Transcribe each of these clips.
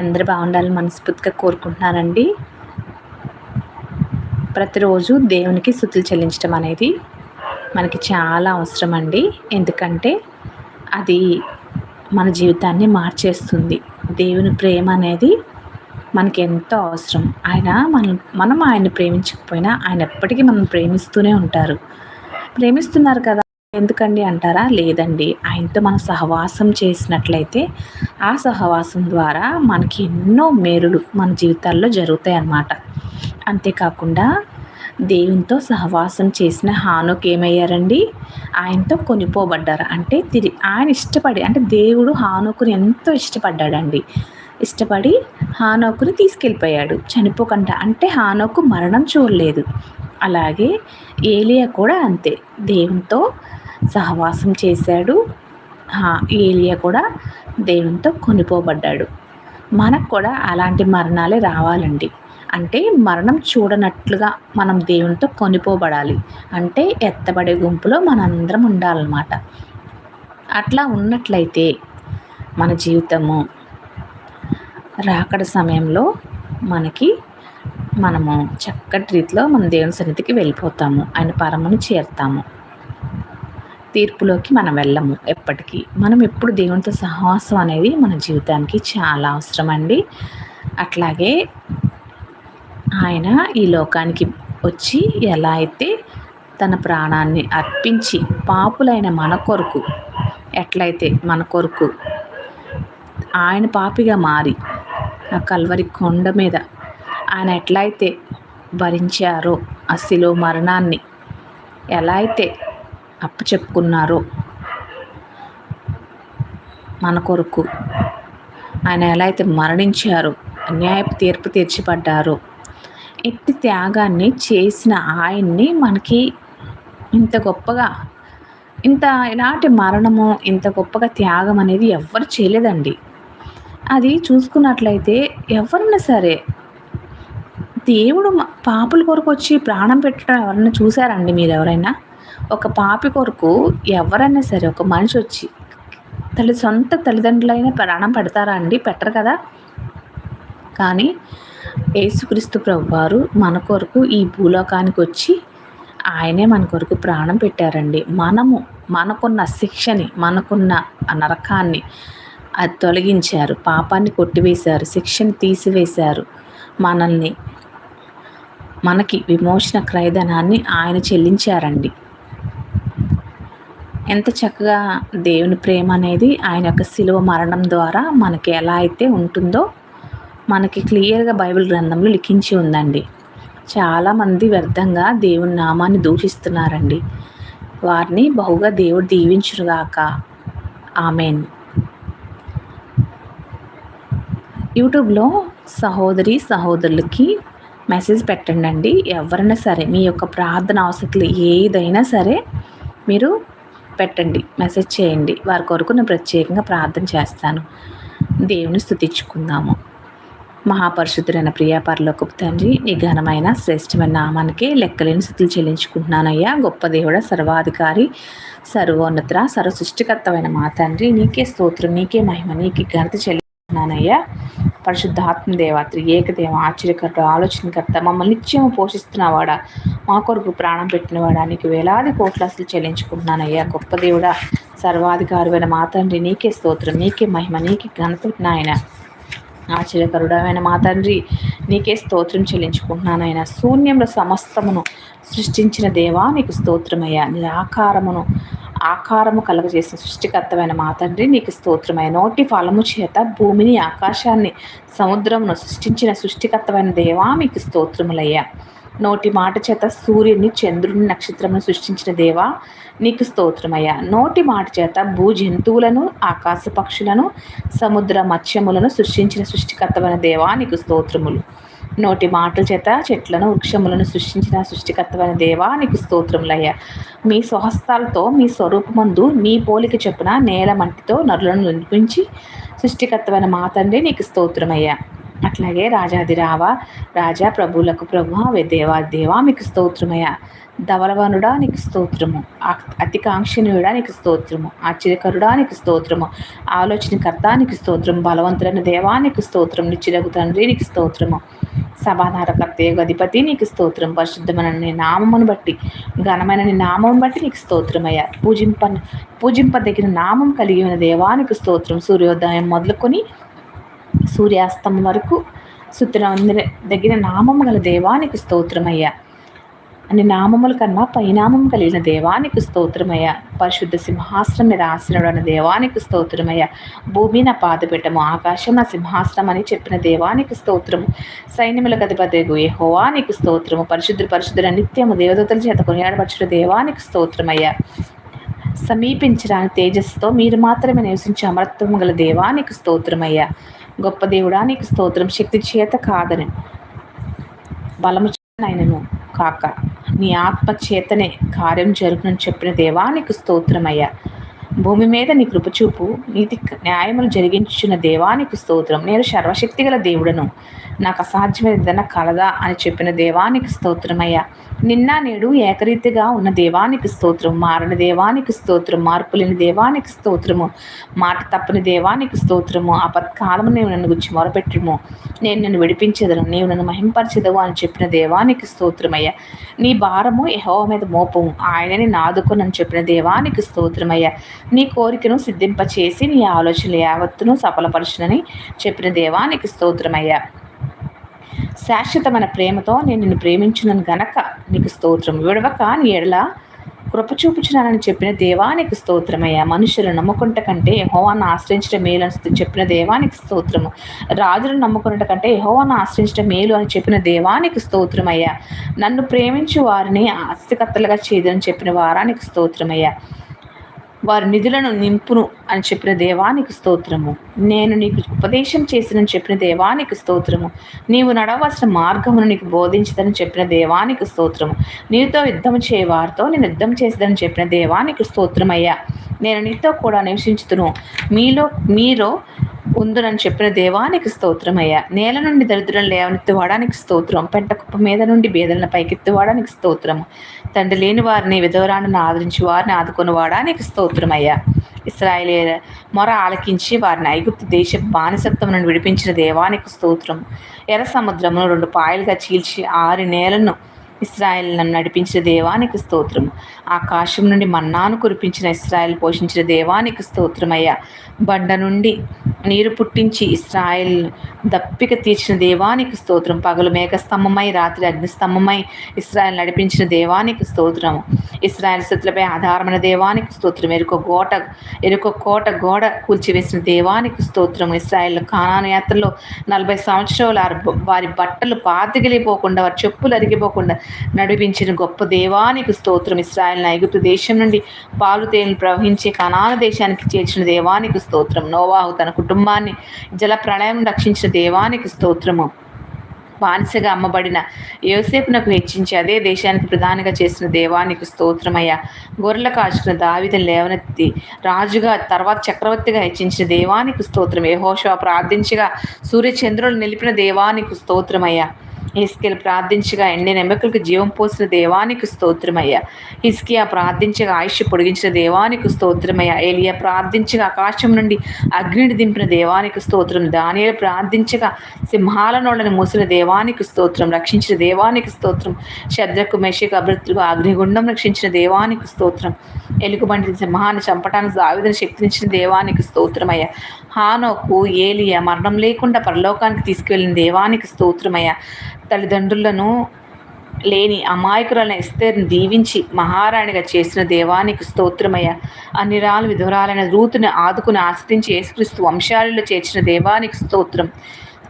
అందరూ బాగుండాలని మనస్ఫూర్తిగా కోరుకుంటున్నానండి ప్రతిరోజు దేవునికి స్థుతులు చెల్లించడం అనేది మనకి చాలా అవసరం అండి ఎందుకంటే అది మన జీవితాన్ని మార్చేస్తుంది. దేవుని ప్రేమ అనేది మనకి ఎంతో అవసరం. ఆయన మనం మనం ఆయన్ని ప్రేమించకపోయినా ఆయన ఎప్పటికీ మనం ప్రేమిస్తూనే ఉంటారు. ప్రేమిస్తున్నారు కదా. ఎందుకండి అంటారా? లేదండి. ఆయనతో మనం సహవాసం చేసినట్లయితే ఆ సహవాసం ద్వారా మనకి ఎన్నో మేలులు మన జీవితాల్లో జరుగుతాయి అన్నమాట అంతేకాకుండా దేవునితో సహవాసం చేసిన హానుక్ ఏమయ్యారండి? ఆయనతో కొనిపోబడ్డారు. అంటే తిరిగి ఆయన ఇష్టపడి అంటే దేవుడు హానుకుని ఎంతో ఇష్టపడ్డాడండి. ఇష్టపడి హానోకుని తీసుకెళ్ళిపోయాడు. చనిపోకుండా అంటే హానోకు మరణం చూడలేదు. అలాగే ఏలియా కూడా అంతే. దేవునితో సహవాసం చేశాడు. ఏలియా కూడా దేవునితో కొనిపోబడ్డాడు. మనకు కూడా అలాంటి మరణాలే రావాలండి. అంటే మరణం చూడనట్లుగా మనం దేవునితో కొనిపోబడాలి. అంటే ఎత్తబడే గుంపులో మనందరం ఉండాలన్నమాట. అట్లా ఉన్నట్లయితే మన జీవితము రాకడ సమయంలో మనకి మనము చక్కటి రీతిలో మన దేవుని సన్నిధికి వెళ్ళిపోతాము. ఆయన పరమును చేరుతాము. తీర్పులోకి మనం వెళ్ళము ఎప్పటికీ. మనం ఎప్పుడు దేవునితో సహవాసం అనేది మన జీవితానికి చాలా అవసరం అండి అట్లాగే ఆయన ఈ లోకానికి వచ్చి ఎలా అయితే తన ప్రాణాన్ని అర్పించి పాపులైన మన కొరకు ఎట్లయితే మన కొరకు ఆయన పాపిగా మారి ఆ కల్వరి కొండ మీద ఆయన ఎట్లయితే భరించారో ఆ శిలో మరణాన్ని ఎలా అయితే అప్పచెప్పుకున్నారో మన కొరకు ఆయన ఎలా అయితే మరణించారో అన్యాయపు తీర్పు తీర్చిపడ్డారో ఎట్టి త్యాగాన్ని చేసిన ఆయన్ని మనకి ఇంత గొప్పగా ఇంత ఎలాంటి మరణము ఇంత గొప్పగా త్యాగం అనేది ఎవ్వరు చేయలేదండి. అది చూసుకున్నట్లయితే ఎవరైనా సరే దేవుడు పాపుల కొరకు వచ్చి ప్రాణం పెట్టడం ఎవరైనా చూసారండి మీరు ఎవరైనా ఒక పాపి కొరకు ఎవరైనా సరే ఒక మనిషి వచ్చి తల్లి సొంత తల్లిదండ్రులైన ప్రాణం పెడతారా అండి? పెట్టరు కదా? కానీ యేసుక్రీస్తు ప్రభు వారు మన కొరకు ఈ భూలోకానికి వచ్చి ఆయనే మన కొరకు ప్రాణం పెట్టారండి. మనము మనకున్న శిక్షని మనకున్న నరకాన్ని అది తొలగించారు. పాపాన్ని కొట్టివేశారు శిక్షను తీసివేశారు. మనల్ని మనకి విమోచన క్రయధనాన్ని ఆయన చెల్లించారండి. ఎంత చక్కగా దేవుని ప్రేమ అనేది ఆయన యొక్క శిలువ మరణం ద్వారా మనకి ఎలా అయితే ఉంటుందో మనకి క్లియర్గా బైబిల్ గ్రంథంలో లిఖించి ఉందండి. చాలామంది వ్యర్థంగా దేవుని నామాన్ని దూషిస్తున్నారండి. వారిని బహుగా దేవుడు దీవించురుగాక ఆమెన్. యూట్యూబ్లో సహోదరి సహోదరులకి మెసేజ్ పెట్టండి అండి ఎవరైనా సరే మీ యొక్క ప్రార్థన అవసరం ఏదైనా సరే మీరు పెట్టండి మెసేజ్ చేయండి. వారి కొరకు నేను ప్రత్యేకంగా ప్రార్థన చేస్తాను. దేవుని స్థుతించుకుందాము. మహాపరిశుద్ధులైన ప్రియా పరలోకపు తండ్రి నీ ఘనమైన శ్రేష్టమైన నామానికి లెక్కలేని స్థుతులు చెల్లించుకుంటున్నానయ్యా. గొప్ప దేవుడ సర్వాధికారి సర్వోన్నత సర్వ సృష్టికర్తమైన మా తండ్రి నీకే స్తోత్రం నీకే మహిమ నీకే ఘనత చెల్లిస్తున్నానయ్యా పరిశుద్ధాత్మదేవ త్రియేకదేవ ఏకదేవ ఆశ్చర్యకర్త ఆలోచనకర్త మమ్మల్ని నిత్యం పోషిస్తున్నవాడా మా కొరకు ప్రాణం పెట్టినవాడా నీకు వేలాది కోట్ల అసలు చెల్లించుకుంటున్నానయ్యా గొప్ప దేవుడా సర్వాధికారువైన మా తండ్రి నీకే స్తోత్రం నీకే మహిమ నీకే ఘనత నాయన. ఆశ్చర్యకరుడమైన మా తండ్రి నీకే స్తోత్రం చెల్లించుకుంటున్నానైనా శూన్యంలో సమస్తమును సృష్టించిన దేవా నీకు స్తోత్రమయ్యా. నిరాకారమును ఆకారము కలగజేసిన సృష్టికర్తమైన మా తండ్రి నీకు స్తోత్రమై నోటి ఫలము చేత భూమిని ఆకాశాన్ని సముద్రమును సృష్టించిన సృష్టికర్తమైన దేవా మీకు స్తోత్రములయ్యా. నోటి మాట చేత సూర్యుని చంద్రుని నక్షత్రమును సృష్టించిన దేవా నీకు స్తోత్రమయ్యా. నోటి మాట చేత భూ జంతువులను ఆకాశ పక్షులను సముద్ర మత్స్యములను సృష్టించిన సృష్టికర్తమైన దేవా నీకు స్తోత్రములు. నోటి మాటల చేత చెట్లను వృక్షములను సృష్టించిన సృష్టికర్తమైన దేవా నీకు స్తోత్రములయ్యా. మీ స్వహస్తాలతో మీ స్వరూపమందు మీ పోలిక చెప్పున నేల మంటితో నరులను నిర్మించి సృష్టికర్తమైన మా తండ్రి నీకు స్తోత్రమయ్యా. అట్లాగే రాజాదిరావ రాజా ప్రభువులకు ప్రభు అవే దేవా దేవా మీకు స్తోత్రమయ ధవలవనుడా నీకు స్తోత్రము. అతికాంక్షణీయుడా నీకు స్తోత్రము. ఆశ్చర్యకరుడా నీకు స్తోత్రము. ఆలోచనకర్త నీకు స్తోత్రం. బలవంతులైన దేవానికి స్తోత్రం. నిచ్చిరగు తండ్రి నీకు స్తోత్రము. సమాధానకర్త అధిపతి నీకు స్తోత్రం. పరిశుద్ధమైన నీ నామమును బట్టి ఘనమైన నీ నామం బట్టి నీకు స్తోత్రమయ్యా. పూజింప పూజింపదగిన నామం కలిగి ఉన్న దేవానికి స్తోత్రం. సూర్యోదయం మొదలుకొని సూర్యాస్తం వరకు సుత్తన దగ్గర నామం గల దేవానికి స్తోత్రమయ్యా. అని నామముల కన్నా పైనామం కలిగిన దేవానికి స్తోత్రమయ్య. పరిశుద్ధ సింహాసనం మీద ఆశ్రయుడైన దేవానికి స్తోత్రమయ్య. భూమి నా పాదపెట్టము ఆకాశం నా సింహాసనం అని చెప్పిన దేవానికి స్తోత్రము. సైన్యముల గదిపదేగు ఏ స్తోత్రము. పరిశుద్ధ పరిశుద్ధుల నిత్యము దేవదతల చేత కొనియాడపరచుడు దేవానికి స్తోత్రమయ్య. సమీపించడానికి తేజస్సుతో మీరు మాత్రమే నివసించే అమరత్వం గల దేవానికి స్తోత్రమయ్యా. గొప్ప దేవుడానికి స్తోత్రం శక్తి చేత కాదని బలము ఆయనను కాక. నీ ఆత్మ చేతనే కార్యం జరుగునని చెప్పిన దేవానికి స్తోత్రమయ్యా. భూమి మీద నీ కృపచూపు నీతి న్యాయములు జరిగించున్న దేవానికి స్తోత్రం. నేను సర్వశక్తి గల దేవుడను. నాకు అసాధ్యమైన కలదా అని చెప్పిన దేవానికి స్తోత్రమయ్యా. నిన్న నేడు ఏకరీతిగా ఉన్న దేవానికి స్తోత్రం మారని దేవానికి స్తోత్రం మార్పులేని దేవానికి స్తోత్రము మాట తప్పని దేవానికి స్తోత్రము ఆపత్కాలము నేను నన్ను గురించి మొరపెట్టుము. నేను నన్ను విడిపించదను నీవు నన్ను మహింపరచదవు అని చెప్పిన దేవానికి స్తోత్రమయ్యా. నీ భారము యహో మీద మోపము. ఆయనని నాదుకునని చెప్పిన దేవానికి స్తోత్రమయ్యా. నీ కోరికను సిద్ధింపచేసి నీ ఆలోచనలు యావత్తును సఫలపరచునని చెప్పిన దేవానికి స్తోత్రమయ్యా. శాశ్వతమైన ప్రేమతో నేను నిన్ను ప్రేమించునని గనక నీకు స్తోత్రం విడవక నీ ఎడల కృప చూపుచున్నానని చెప్పిన దేవానికి స్తోత్రమయ్యా. మనుషులు నమ్ముకుంట కంటే యహోవాన్ని ఆశ్రయించడం మేలు అని చెప్పిన దేవానికి స్తోత్రము. రాజులను నమ్ముకున్నట కంటే యహోవాన్ని ఆశ్రయించడం మేలు అని చెప్పిన దేవానికి స్తోత్రమయ్యా. నన్ను ప్రేమించు వారిని ఆస్తికర్తలుగా చేయదని చెప్పిన వారానికి స్తోత్రమయ్యా. వారి నిధులను నింపును అని చెప్పిన దేవానికి స్తోత్రము. నేను నీకు ఉపదేశం చేసినని చెప్పిన దేవానికి స్తోత్రము. నీవు నడవలసిన మార్గమును నీకు బోధించదని చెప్పిన దేవానికి స్తోత్రము. నీతో యుద్ధం చేయవారితో నేను యుద్ధం చేసేదని చెప్పిన దేవానికి స్తోత్రమయ్యా. నేను నీతో కూడా నివసించుతును. మీలో మీరు ఉందునని చెప్పిన దేవానికి స్తోత్రమయ్యా నేల నుండి దరిద్రం లేవనెత్తివాడానికి స్తోత్రం. పెంట కుప్ప మీద నుండి బేదలను పైకెత్తివాడానికి స్తోత్రము తండ్రి లేని వారిని విధవరాలను ఆదరించి వారిని ఆదుకొని వాడానికి స్తోత్రమయ్యా ఇస్రాయలే మొర ఆలకించి వారిని ఐగుప్తు దేశ బానిసత్వం నుండి విడిపించిన దేవానికి స్తోత్రం. ఎర్ర సముద్రమును రెండు పాయలుగా చీల్చి ఆరు నేలను ఇస్రాయల్ను నడిపించిన దేవానికి స్తోత్రం. ఆకాశం నుండి మన్నాను కురిపించిన ఇస్రాయల్ పోషించిన దేవానికి స్తోత్రమయ్యా. బండ నుండి నీరు పుట్టించి ఇస్రాయల్ దప్పిక తీర్చిన దేవానికి స్తోత్రం. పగలు మేఘస్తంభమై రాత్రి అగ్నిస్తంభమై ఇస్రాయల్ నడిపించిన దేవానికి స్తోత్రం. ఇస్రాయల్ స్థితులపై ఆధారమైన దేవానికి స్తోత్రం. ఎరుక గోట ఎరుక కోట గోడ కూల్చివేసిన దేవానికి స్తోత్రం. ఇస్రాయల్ కానాన యాత్రలో నలభై సంవత్సరాలు వారి బట్టలు పాతిగిలిపోకుండా వారి చెప్పులు అరిగిపోకుండా నడిపించిన గొప్ప దేవానికి స్తోత్రం. ఇస్రాయల్ నైగుతు దేశం నుండి పాలు ప్రవహించే కనాన దేశానికి చేర్చిన దేవానికి స్తోత్రం. నోవాహు తన కుటుంబాన్ని జల ప్రళయం రక్షించిన దేవానికి స్తోత్రము. బానిసగా అమ్మబడిన యోసేపునకు హెచ్చించి అదే దేశానికి ప్రధానిగా చేసిన దేవానికి స్తోత్రమయ్య. గొర్రెల కాచుకున్న దావిదని లేవనెత్తి రాజుగా తర్వాత చక్రవర్తిగా హెచ్చించిన దేవానికి స్తోత్రం. ఏహోషా ప్రార్థించగా సూర్యచంద్రులు నిలిపిన దేవానికి స్తోత్రమయ్య. హిస్కియల్ ప్రార్థించగా ఎండిన ఎముకలకు జీవం పోసిన దేవానికి స్తోత్రమయ్య. హిస్కియా ప్రార్థించగా ఆయుష్ పొడిగించిన దేవానికి స్తోత్రమయ్యా. ఏలియా ప్రార్థించగా ఆకాశం నుండి అగ్నిని దింపిన దేవానికి స్తోత్రం. దానియలు ప్రార్థించగా సింహాల నోళ్ళని మూసిన దేవానికి స్తోత్రం. రక్షించిన దేవానికి స్తోత్రం. శద్రకు మెషకు అభివృద్ధులు అగ్నిగుండం రక్షించిన దేవానికి స్తోత్రం. ఎలుగుబంటి సింహాన్ని చంపటానికి దావిదని శక్తినిచ్చిన దేవానికి స్తోత్రమయ్య. హానోకు ఏలియ మరణం లేకుండా పరలోకానికి తీసుకువెళ్ళిన దేవానికి స్తోత్రమయ్య. తల్లిదండ్రులను లేని అమాయకురాలను ఎస్తేర్ని దీవించి మహారాణిగా చేసిన దేవానికి స్తోత్రమయ్య. అన్నిరాలు విధురాలైన రూతుని ఆదుకుని ఆశ్రయించి యేసుక్రీస్తు వంశాలలో చేర్చిన దేవానికి స్తోత్రం.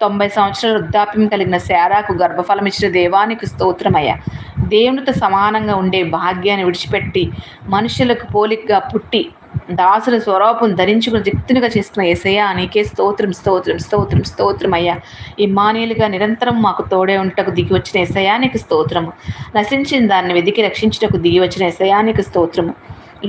తొంభై సంవత్సరాల వృద్ధాప్యం కలిగిన శారాకు గర్భఫలం ఇచ్చిన దేవానికి స్తోత్రమయ్య. దేవునితో సమానంగా ఉండే భాగ్యాన్ని విడిచిపెట్టి మనుషులకు పోలికగా పుట్టి దాసుల స్వరూపం ధరించుకుని దిక్తునిగా చేసుకున్న ఏసయ్య నీకే స్తోత్రం స్తోత్రం స్తోత్రం స్తోత్రం అయ్యా ఇమ్మానియలుగా నిరంతరం మాకు తోడే ఉంటకు దిగి వచ్చిన ఏసయానికి స్తోత్రము. నశించిన దాన్ని వెదికి రక్షించుటకు దిగి వచ్చిన ఏసయానికి స్తోత్రము.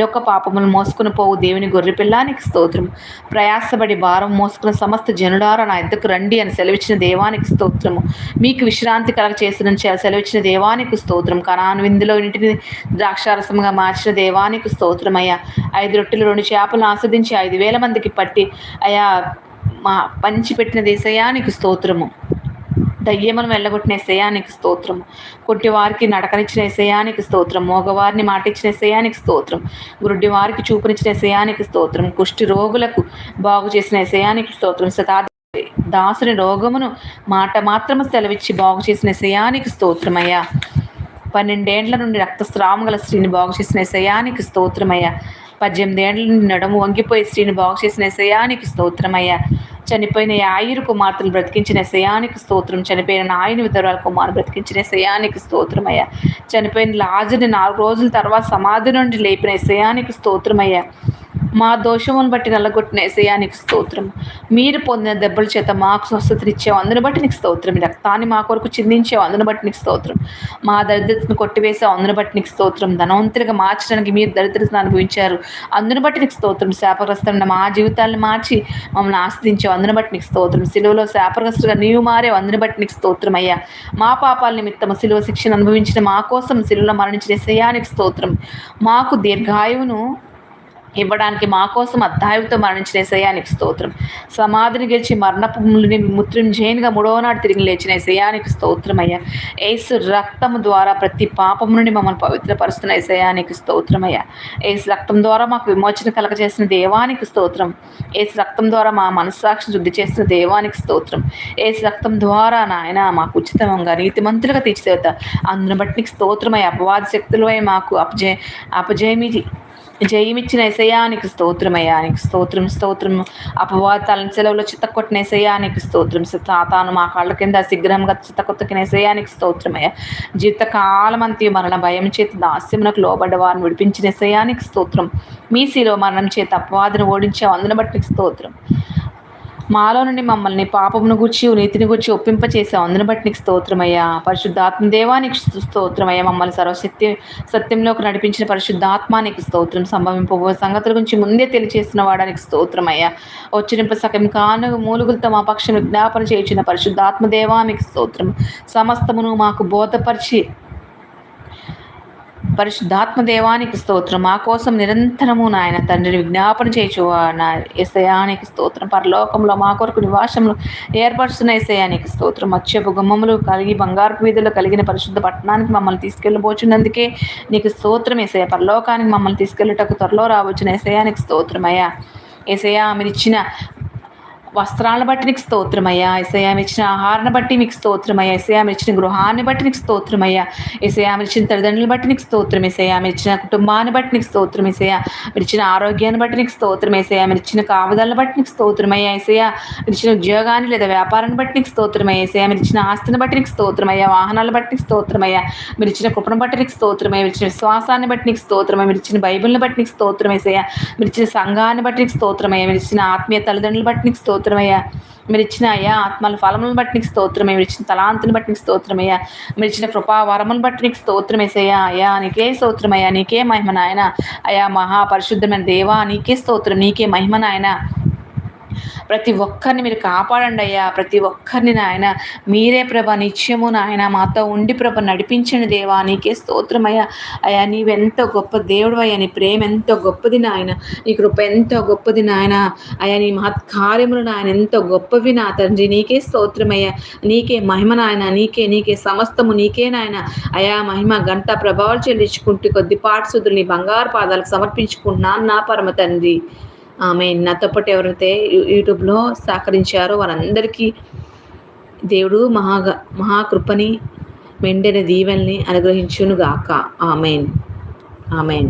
లోక పాపములు మోసుకుని పోవు దేవుని గొర్రెపిల్లానికి స్తోత్రం ప్రయాసపడి భారం మోసుకున్న సమస్త జనుడారా నా ఎద్దకు రండి అని సెలవిచ్చిన దేవానికి స్తోత్రము. మీకు విశ్రాంతి కలగ చేసిన సెలవిచ్చిన దేవానికి స్తోత్రం కనాను విందులో ఇంటిని ద్రాక్షారసంగా మార్చిన దేవానికి స్తోత్రమయ్యా ఐదు రొట్టెలు రెండు చేపలను ఆస్వాదించి ఐదు వేల మందికి పట్టి అయా మా పంచిపెట్టిన దేశయానికి స్తోత్రము. దయ్యమును వెళ్ళగొట్టిన శయానికి స్తోత్రం కొట్టివారికి నడకనిచ్చిన శయానికి స్తోత్రం మోగవారిని మాటిచ్చిన శయానికి స్తోత్రం. గురుడి వారికి చూపునిచ్చిన శయానికి స్తోత్రం. కుష్టి రోగులకు బాగు చేసిన శయానికి స్తోత్రం. శతాబ్ది దాసుని రోగమును మాట మాత్రము సెలవిచ్చి బాగు చేసిన శయానికి స్తోత్రమయ్యా. పన్నెండేండ్ల నుండి రక్తస్రావం గల స్త్రీని బాగు చేసిన శయానికి స్తోత్రమయ్యా. పద్దెనిమిది ఏళ్ళు నడము నడుము వంగిపోయి స్త్రీని బాగు చేసిన శయానికి స్తోత్రమయ్యా చనిపోయిన ఆయురు కుమార్తెలు బ్రతికించిన శయానికి స్తోత్రం. చనిపోయిన నాయన విధవరాల కుమారు బ్రతికించిన శయానికి స్తోత్రమయ్యా చనిపోయిన లాజుని నాలుగు రోజుల తర్వాత సమాధి నుండి లేపిన శయానికి స్తోత్రమయ్యా మా దోషమును బట్టి నల్లగొట్టిన నీకు స్తోత్రం. మీరు పొందిన దెబ్బల చేత మాకు స్వస్థతనిచ్చావు. అందుని బట్టి నీకు స్తోత్రం. రక్తాన్ని మా కొరకు చిందించావు. అందుని బట్టి నీకు స్తోత్రం. మా దరిద్రతను కొట్టివేసావు. అందుని బట్టి నీకు స్తోత్రం. ధనవంతులుగా మార్చడానికి మీరు దరిద్రతను అనుభవించారు. అందుని బట్టి నీకు స్తోత్రం. శాపగ్రస్తున్న మా జీవితాలను మార్చి మమ్మల్ని ఆస్తించావు అందుని బట్టి నీకు స్తోత్రం. సిలువలో శాపగ్రస్తుగా నీవు మారే అందుని బట్టి నీకు స్తోత్రం అయ్యా. మా పాపాల నిమిత్తం సిలువ శిక్షను అనుభవించిన మా కోసం సిలువలో మరణించిన శయానికి స్తోత్రం. మాకు దీర్ఘాయువును ఇవ్వడానికి మా కోసం అద్దాయుతో మరణించిన శయానికి స్తోత్రం. సమాధిని గెలిచి మరణపుని మృత్యుంజయంగా మూడవ నాడు తిరిగి లేచిన శయానికి స్తోత్రమయ్యా ఏసు రక్తం ద్వారా ప్రతి పాపం నుండి మమ్మల్ని పవిత్రపరుస్తున్న శయానికి స్తోత్రమయ్యా ఏసు రక్తం ద్వారా మాకు విమోచన కలగజేసిన దేవానికి స్తోత్రం. ఏసు రక్తం ద్వారా మా మనస్సాక్షి శుద్ధి చేసిన దేవానికి స్తోత్రం. ఏసు రక్తం ద్వారా నాయన మాకు ఉచితంగా నీతిమంతులుగా తీర్చిదేత అందును బట్టి స్తోత్రమై అపవాద శక్తులపై మాకు అపజయ అపజయమి జయమిచ్చిన ఎసయానికి స్తోత్రమయ్యానికి స్తోత్రం స్తోత్రం. అపవాదాలను సెలవులో చిత్తకొట్టిన ఎసయానికి స్తోత్రం. తాతాను మా కాళ్ళ కింద శీఘ్రంగా చిత్తకొత్తకిన ఎసయానికి స్తోత్రమయ్యా జీవితకాలం అంతే మరణ భయం చేత దాస్యమునకు లోబడ్డ వారిని విడిపించిన ఎసయానికి స్తోత్రం. మీ శిలో మరణం చేత అపవాదిని ఓడించే అందున బట్టి స్తోత్రం. మాలో నుండి మమ్మల్ని పాపమును గుర్చి నీతిని గుర్చి ఒప్పింపచేసావు. అందుని బట్టి నీకు స్తోత్రమయ్యా. పరిశుద్ధాత్మదేవానికి స్తోత్రమయ్యా. మమ్మల్ని సర్వశక్తి సత్యంలోకి నడిపించిన పరిశుద్ధాత్మానికి స్తోత్రం. సంభవింపబో సంగతుల గురించి ముందే తెలియచేసిన వాడానికి స్తోత్రమయ్యా. వచ్చినింప సకం కాను మూలుగులతో మా పక్షం విజ్ఞాపన చేయించిన పరిశుద్ధాత్మదేవానికి స్తోత్రం. సమస్తమును మాకు బోధపరిచి పరిశుద్ధాత్మ దేవానికి స్తోత్రం. మా కోసం నిరంతరము నాయన తండ్రిని విజ్ఞాపన చేయచు నా ఎసయానికి స్తోత్రం. పరలోకంలో మా కొరకు నివాసములు ఏర్పరుస్తున్న ఎసయానికి స్తోత్రం. మత్స్యపు గుమ్మములు కలిగి బంగారు వీధులు కలిగిన పరిశుద్ధ పట్టణానికి మమ్మల్ని తీసుకెళ్ళబోచున్నందుకే నీకు స్తోత్రం ఎసయ పరలోకానికి మమ్మల్ని తీసుకెళ్ళటకు త్వరలో రావచ్చిన ఎసయానికి స్తోత్రమయ్యా ఏసయా మీరు ఇచ్చిన వస్త్రాలను బట్టి నీకు స్తోత్రమయ్యా ఎసయామి ఇచ్చిన ఆహారాన్ని బట్టి మీకు స్తోత్రమయ్యా ఎసయామి ఇచ్చిన గృహాన్ని బట్టి నీకు స్తోత్రమయ్యా ఎసయామి ఇచ్చిన తల్లిదండ్రులను బట్టి నీకు స్తోత్రం ఎసయామి ఇచ్చిన కుటుంబాన్ని బట్టి నీకు స్తోత్రం ఎసయా మీరు ఇచ్చిన ఆరోగ్యాన్ని బట్టి నీకు స్తోత్రం ఎసయా మీరు ఇచ్చిన కావదాలను బట్టి నీకు స్తోత్రమయ్యా ఎసయా మీరు ఇచ్చిన ఉద్యోగాన్ని లేదా వ్యాపారాన్ని బట్టి నీకు స్తోత్రమయ్యా ఎసయా మీరు ఇచ్చిన ఆస్తిని బట్టి నీకు స్తోత్రమయ్యా వాహనాలను బట్టి నీకు స్తోత్రమయ్యా మీరు ఇచ్చిన కుటుంబం బట్టి నీకు స్తోత్రమయ్యా మీరు ఇచ్చిన విశ్వాసాన్ని బట్టి నీకు స్తోత్రమయ్యా మీరు ఇచ్చిన బైబిల్ని బట్టి నీకు స్తోత్రం వేసేయా మీరు ఇచ్చిన సంఘాన్ని బట్టి నీకు స్తోత్రమయ్యా మీరు ఇచ్చిన ఆత్మీయ తల్లిదండ్రులు బట్టి నీకు స్తోత్రమయ్యా. మీరు ఇచ్చిన అయ్యా ఆత్మల ఫలములను బట్టి నీకు స్తోత్రమే మీరు ఇచ్చిన తలాంతుని బట్టి నీకు స్తోత్రమయ్యా. మీరు ఇచ్చిన కృపా వరమును బట్టి నీకు స్తోత్రమేసయ్యా. అయ్యా నీకే స్తోత్రమయ్యా నీకే మహిమ నాయన. అయ్యా మహాపరిశుద్ధమైన దేవా నీకే స్తోత్రం నీకే మహిమ నాయన. ప్రతి ఒక్కరిని మీరు కాపాడండి అయ్యా. ప్రతి ఒక్కరిని నాయన మీరే ప్రభ నిత్యము నాయన మాతో ఉండి ప్రభ నడిపించండి దేవా. నీకే స్తోత్రమయ్యా అయ్యా. నీవెంతో గొప్ప దేవుడు అయ్యా. నీ ప్రేమ ఎంతో గొప్పది నాయన. నీ కృప ఎంతో గొప్పది నాయన. అయ్యా నీ మహత్కార్యములు నాయన ఎంతో గొప్పవి నా తండ్రి. నీకే స్తోత్రమయ్యా నీకే మహిమ నాయన. నీకే నీకే సమస్తము నీకే నాయన. అయా మహిమ గంట ప్రభావాలు చెల్లించుకుంటూ కొద్దిపాటి సుదులు నీ బంగారు పాదాలకు సమర్పించుకుంటున్నాను నా పరమ తండ్రి. ఆమె నాతో పాటు ఎవరైతే యూట్యూబ్లో సహకరించారో వారందరికీ దేవుడు మహా మహాకృపని మెండైన దీవెల్ని అనుగ్రహించునుగాక. ఆమెన్. ఆమెన్.